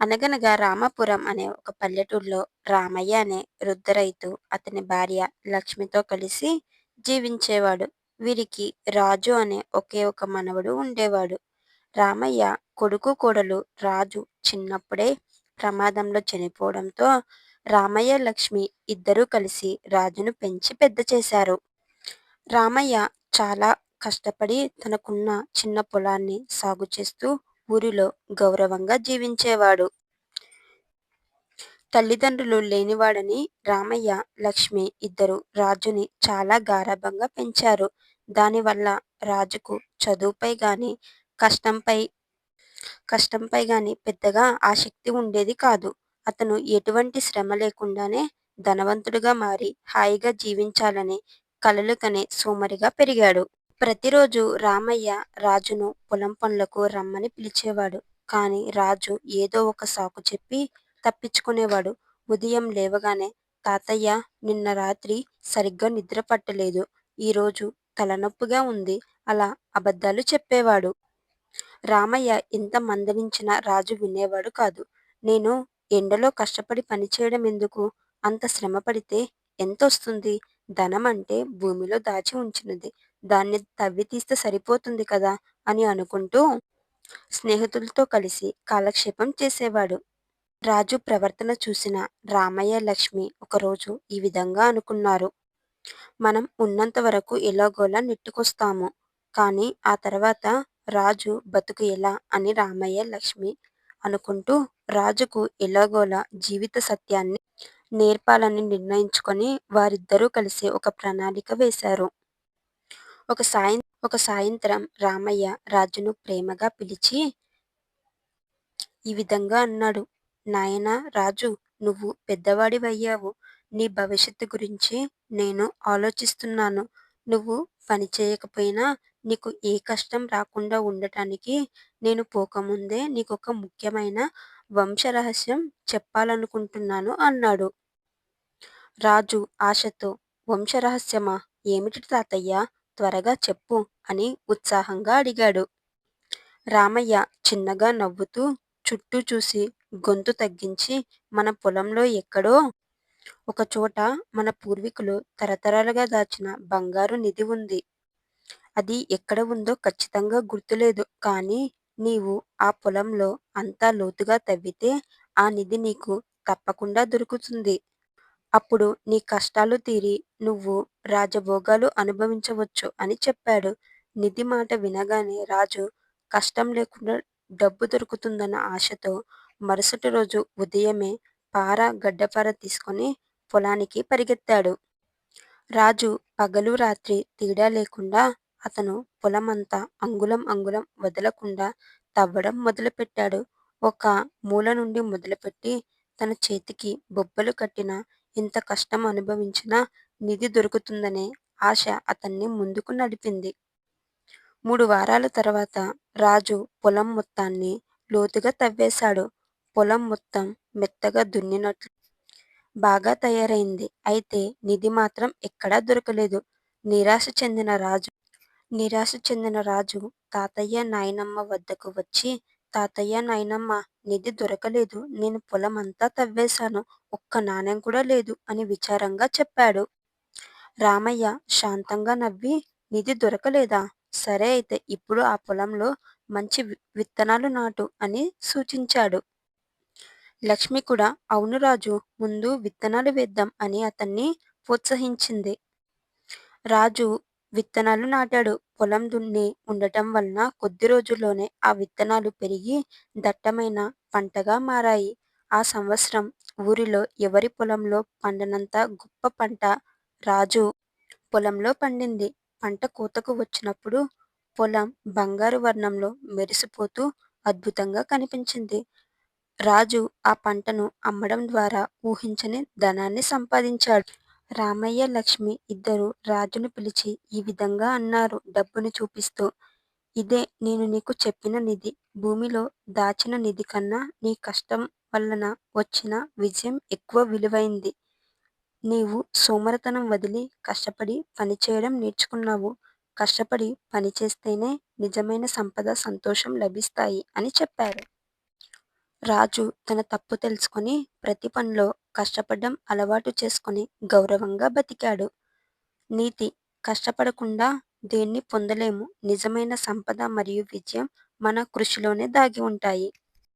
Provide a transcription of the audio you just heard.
అనగనగా రామాపురం అనే ఒక పల్లెటూరులో రామయ్య అనే వృద్ధ రైతు అతని భార్య లక్ష్మితో కలిసి జీవించేవాడు. వీరికి రాజు అనే ఒకే ఒక మనవడు ఉండేవాడు. రామయ్య కొడుకు కోడలు రాజు చిన్నప్పుడే ప్రమాదంలో చనిపోవడంతో రామయ్య లక్ష్మి ఇద్దరూ కలిసి రాజును పెంచి పెద్ద చేశారు. రామయ్య చాలా కష్టపడి తనకున్న చిన్న పొలాన్ని సాగు చేస్తూ ఊరిలో గౌరవంగా జీవించేవాడు. తల్లిదండ్రులు లేనివాడని రామయ్య లక్ష్మి ఇద్దరు రాజుని చాలా గారాబంగా పెంచారు. దానివల్ల రాజుకు చదువుపై గాని కష్టంపై కష్టంపై గాని పెద్దగా ఆసక్తి ఉండేది కాదు. అతను ఎటువంటి శ్రమ లేకుండానే ధనవంతుడిగా మారి హాయిగా జీవించాలని కలలు కనే సోమరిగా పెరిగాడు. ప్రతిరోజు రామయ్య రాజును పొలం పనులకు రమ్మని పిలిచేవాడు. కానీ రాజు ఏదో ఒక సాకు చెప్పి తప్పించుకునేవాడు. ఉదయం లేవగానే తాతయ్య నిన్న రాత్రి సరిగ్గా నిద్ర పట్టలేదు. ఈరోజు తలనొప్పిగా ఉంది అలా అబద్ధాలు చెప్పేవాడు. రామయ్య ఎంత మందలించినా రాజు వినేవాడు కాదు. నేను ఎండలో కష్టపడి పనిచేయడం ఎందుకు? అంత శ్రమ పడితే ఎంత వస్తుంది ధనం అంటే భూమిలో దాచి ఉంచినది. దాన్ని తవ్వి తీస్తే సరిపోతుంది కదా అని అనుకుంటూ స్నేహితులతో కలిసి కాలక్షేపం చేసేవాడు. రాజు ప్రవర్తన చూసిన రామయ్య లక్ష్మి ఒకరోజు ఈ విధంగా అనుకున్నారు. మనం ఉన్నంత వరకు ఎలాగోలా నెట్టుకొస్తాము. కానీ ఆ తర్వాత రాజు బతుకు ఎలా అని రామయ్య లక్ష్మి అనుకుంటూ రాజుకు ఎలాగోలా జీవిత సత్యాన్ని నేర్పాలని నిర్ణయించుకొని వారిద్దరూ కలిసి ఒక ప్రణాళిక వేశారు. ఒక సాయం ఒక సాయంత్రం రామయ్య రాజును ప్రేమగా పిలిచి ఈ విధంగా అన్నాడు. నాయన రాజు నువ్వు పెద్దవాడివయ్యావు. నీ భవిష్యత్తు గురించి నేను ఆలోచిస్తున్నాను. నువ్వు పని చేయకపోయినా నీకు ఏ కష్టం రాకుండా ఉండటానికి నేను పోకముందే నీకు ఒక ముఖ్యమైన వంశరహస్యం చెప్పాలనుకుంటున్నాను అన్నాడు. రాజు ఆశతో వంశరహస్యమా? ఏమిటి తాతయ్య? త్వరగా చెప్పు అని ఉత్సాహంగా అడిగాడు. రామయ్య చిన్నగా నవ్వుతూ చుట్టూ చూసి గొంతు తగ్గించి మన పొలంలో ఎక్కడో ఒకచోట మన పూర్వీకులు తరతరాలుగా దాచిన బంగారు నిధి ఉంది. అది ఎక్కడ ఉందో ఖచ్చితంగా గుర్తులేదు కానీ నీవు ఆ పొలంలో అంతా లోతుగా తవ్వితే ఆ నిధి నీకు తప్పకుండా దొరుకుతుంది. అప్పుడు నీ కష్టాలు తీరి నువ్వు రాజభోగాలు అనుభవించవచ్చు అని చెప్పాడు. నిధి మాట వినగానే రాజు కష్టం లేకుండా డబ్బు దొరుకుతుందన్న ఆశతో మరుసటి రోజు ఉదయమే పార గడ్డపార తీసుకొని పొలానికి పరిగెత్తాడు. రాజు పగలు రాత్రి తేడా లేకుండా అతను పొలమంతా అంగుళం అంగుళం వదలకుండా తవ్వడం మొదలుపెట్టాడు. ఒక మూల నుండి మొదలుపెట్టి తన చేతికి బొబ్బలు కట్టిన ఇంత కష్టం అనుభవించినా నిధి దొరుకుతుందనే ఆశ అతన్ని ముందుకు నడిపింది. మూడు వారాల తర్వాత రాజు పొలం మొత్తాన్ని లోతుగా తవ్వేశాడు. పొలం మొత్తం మెత్తగా దున్నినట్లు బాగా తయారైంది. అయితే నిధి మాత్రం ఎక్కడా దొరకలేదు. నిరాశ చెందిన రాజు నిరాశ చెందిన రాజు తాతయ్య నాయనమ్మ వద్దకు వచ్చి తాతయ్య నాయనమ్మ నిధి దొరకలేదు. నేను పొలమంతా తవ్వేశాను. ఒక్క నాణ్యం కూడా లేదు అని విచారంగా చెప్పాడు. రామయ్య శాంతంగా నవ్వి నిధి దొరకలేదా? సరే అయితే ఇప్పుడు ఆ పొలంలో మంచి విత్తనాలు నాటు అని సూచించాడు. లక్ష్మి కూడా అవును రాజు ముందు విత్తనాలు వేద్దాం అని అతన్ని ప్రోత్సహించింది. రాజు విత్తనాలు నాటాడు. పొలం దున్ని ఉండటం వలన కొద్ది రోజుల్లోనే ఆ విత్తనాలు పెరిగి దట్టమైన పంటగా మారాయి. ఆ సంవత్సరం ఊరిలో ఎవరి పొలంలో పండనంత గొప్ప పంట రాజు పొలంలో పండింది. పంట కోతకు వచ్చినప్పుడు పొలం బంగారు వర్ణంలో మెరిసిపోతూ అద్భుతంగా కనిపించింది. రాజు ఆ పంటను అమ్మడం ద్వారా ఊహించని ధనాన్ని సంపాదించాడు. రామయ్య లక్ష్మి ఇద్దరు రాజును పిలిచి ఈ విధంగా అన్నారు డబ్బును చూపిస్తూ. ఇదే నేను నీకు చెప్పిన నిధి. భూమిలో దాచిన నిధి కన్నా నీ కష్టం వలన వచ్చిన విజయం ఎక్కువ విలువైంది. నీవు సోమరతనం వదిలి కష్టపడి పనిచేయడం నేర్చుకున్నావు. కష్టపడి పనిచేస్తేనే నిజమైన సంపద సంతోషం లభిస్తాయి అని చెప్పారు. రాజు తన తప్పు తెలుసుకొని ప్రతి పనిలో కష్టపడడం అలవాటు చేసుకొని గౌరవంగా బతికాడు. నీతి కష్టపడకుండా దేన్ని పొందలేము నిజమైన సంపద మరియు విజయం మన కృషిలోనే దాగి ఉంటాయి.